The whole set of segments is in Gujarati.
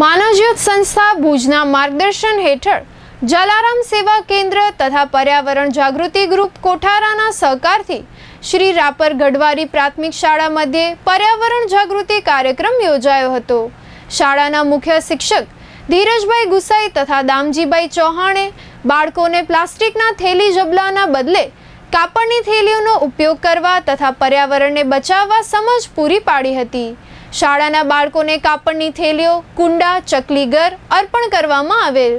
માનવજ્યોત સંસ્થા ભુજના માર્ગદર્શન હેઠળ જલારામ સેવા કેન્દ્ર તથા પર્યાવરણ જાગૃતિ ગ્રુપ કોઠારાના સહકારથી શ્રી રાપર ગઢવારી પ્રાથમિક શાળા મધ્યે પર્યાવરણ જાગૃતિ કાર્યક્રમ યોજાયો હતો. શાળાના મુખ્ય શિક્ષક ધીરજભાઈ ગુસાઈ તથા દામજીભાઈ ચૌહાણે બાળકોને પ્લાસ્ટિકના થેલી જબલાના બદલે કાપડની થેલીઓનો ઉપયોગ કરવા તથા પર્યાવરણને બચાવવા સમજ પૂરી પાડી હતી. શાળાના બાળકોને કાપડની થેલીઓ, કુંડા ચકલીઘર અર્પણ કરવામાં આવેલ.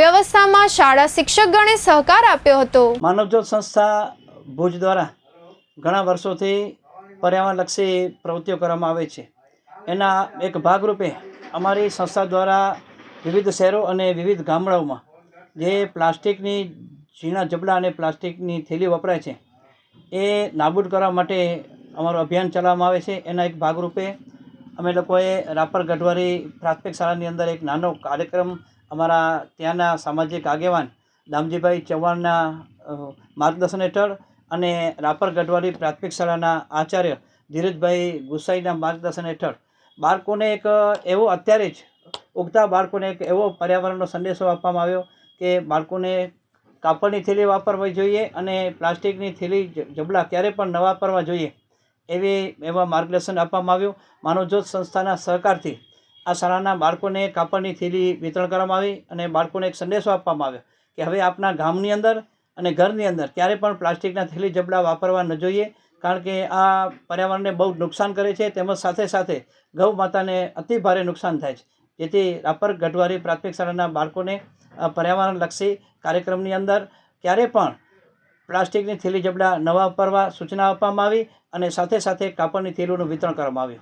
વ્યવસ્થામાં શાળા શિક્ષકગણે સહકાર આપ્યો હતો. માનવજ્યોત સંસ્થા ભુજ દ્વારા ઘણા વર્ષોથી પર્યાવરણલક્ષી પ્રવૃત્તિઓ કરવામાં આવે છે. એના એક ભાગરૂપે અમારી સંસ્થા દ્વારા વિવિધ શહેરો અને વિવિધ ગામડાઓમાં જે પ્લાસ્ટિકની ઝીણા જબલા અને પ્લાસ્ટિકની થેલી વપરાય છે, એ નાબૂદ કરવા માટે અમારું અભિયાન ચલાવવામાં આવે છે. એના એક ભાગરૂપે અમે લોકોએ રાપર ગઢવારી પ્રાથમિક શાળાની અંદર એક નાનો કાર્યક્રમ અમારા ત્યાંના સામાજિક આગેવાન દામજીભાઈ ચૌહાણના માર્ગદર્શન હેઠળ અને રાપર ગઢવારી પ્રાથમિક શાળાના આચાર્ય ધીરજભાઈ ગુસાઈના માર્ગદર્શન હેઠળ. બાળકોને એક એવો અત્યારે જ ઉગતા બાળકોને એક એવો પર્યાવરણનો સંદેશો આપવામાં આવ્યો કે બાળકોને કાપડની થેલી વાપરવી જોઈએ અને પ્લાસ્ટિકની થેલી જબલા ક્યારે પણ ન વાપરવા જોઈએ. એવી એવા માર્ગદર્શન આપવામાં આવ્યું. માનવજ્યોત સંસ્થાના સહકારથી આ શાળાના બાળકોને કાપડની થેલી વિતરણ કરવામાં આવી અને બાળકોને એક સંદેશો આપવામાં આવ્યો કે હવે આપના ગામની અંદર અને ઘરની અંદર ક્યારે પણ પ્લાસ્ટિકના થેલી જબડા વાપરવા ન જોઈએ, કારણ કે આ પર્યાવરણને બહુ નુકસાન કરે છે. તેમજ સાથે સાથે ગૌ માતાને અતિ ભારે નુકસાન થાય છે. જેથી રાપર ગઢવારી પ્રાથમિક શાળાના બાળકોને પર્યાવરણલક્ષી કાર્યક્રમની અંદર ક્યારે પણ પ્લાસ્ટિકની થેલી જબડા ન વાપરવા સૂચના આપવામાં આવી અને સાથે સાથે કાપડની થેલીઓનું વિતરણ કરવામાં આવ્યું.